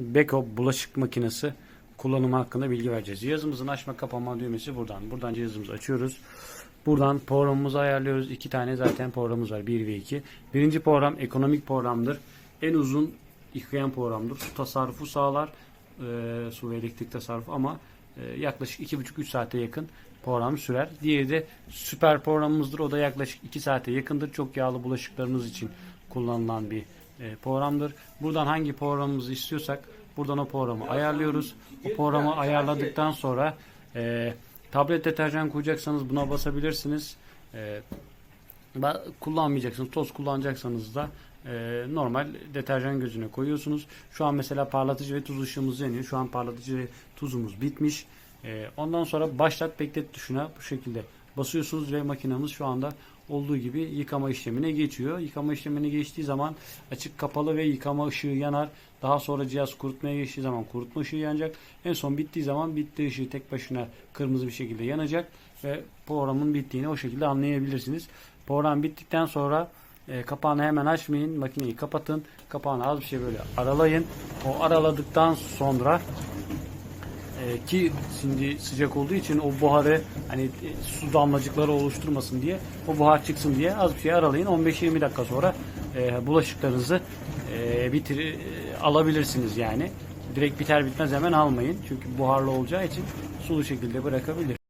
Beko bulaşık makinesi kullanımı hakkında bilgi vereceğiz. Cihazımızın açma kapama düğmesi buradan. Buradan cihazımızı açıyoruz. Buradan programımızı ayarlıyoruz. İki tane zaten programımız var. 1 ve 2. Birinci program ekonomik programdır. En uzun yıkayan programdır. Su tasarrufu sağlar. Ee, su ve elektrik tasarrufu ama e, yaklaşık 2,5-3 saate yakın program sürer. Diğeri de süper programımızdır. O da yaklaşık 2 saate yakındır. Çok yağlı bulaşıklarınız için kullanılan bir e, programdır. Buradan hangi programımızı istiyorsak buradan o programı ayarlıyoruz. O programı ayarladıktan sonra e, tablet deterjan koyacaksanız buna basabilirsiniz. E, kullanmayacaksınız, toz kullanacaksanız da e, normal deterjan gözüne koyuyorsunuz. Şu an mesela parlatıcı ve tuz ışığımız yanıyor. Şu an parlatıcı ve tuzumuz bitmiş. E, ondan sonra başlat beklet tuşuna bu şekilde basıyorsunuz ve makinamız şu anda olduğu gibi yıkama işlemine geçiyor. Yıkama işlemine geçtiği zaman açık kapalı ve yıkama ışığı yanar. Daha sonra cihaz kurutmaya geçtiği zaman kurutma ışığı yanacak. En son bittiği zaman bitti ışığı tek başına kırmızı bir şekilde yanacak ve programın bittiğini o şekilde anlayabilirsiniz. Program bittikten sonra e, kapağını hemen açmayın. Makineyi kapatın. Kapağını az bir şey böyle aralayın. O araladıktan sonra e, ki şimdi sıcak olduğu için o buharı hani e, su damlacıkları oluşturmasın diye o buhar çıksın diye az bir şey aralayın. 15-20 dakika sonra e, bulaşıklarınızı e, bitir e, alabilirsiniz yani. Direkt biter bitmez hemen almayın. Çünkü buharlı olacağı için sulu şekilde bırakabilir.